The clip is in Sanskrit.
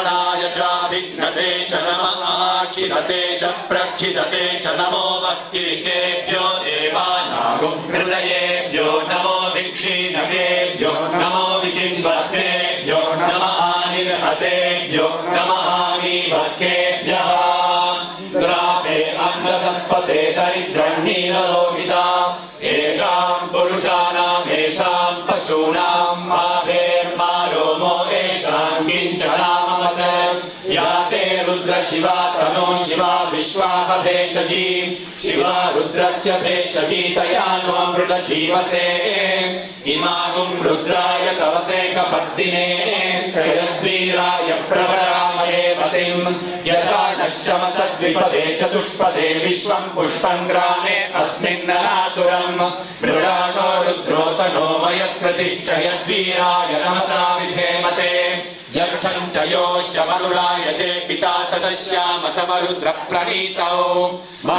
चाभिघ्नते च खिलते च नमो भक्तिकेभ्यो देवानागुहृदयेभ्यो नमो भिक्षीणकेभ्यो नमो विचिन्वतेभ्यो नमः निर्हतेभ्यो नमः मीभक्तेभ्यः ग्रामे अन्नसस्पते दरिद्रह्णीनलोहिता येषाम् पुरुषाणाम् येषाम् पशूनाम् किञ्चनाममत या ते रुद्र शिवा तनो शिवा विश्वाहभेषजी शिवा रुद्रस्य भेषजी तया नो जीवसे इमागुम् रुद्राय तवसे कपद्दिने शयद्वीराय प्रवरामये पतिम्। यथा नश्यमसद्विपदे चतुष्पदे विश्वम् पुष्पम् ग्रामे अस्मिन्ननातुरम् मृडानो रुद्रोतनो वयस्कृतिश्चयद्वीराय नमसा विधेमते यक्षम् च पिता तदश्यामतमरुद्रप्रणीतौ मा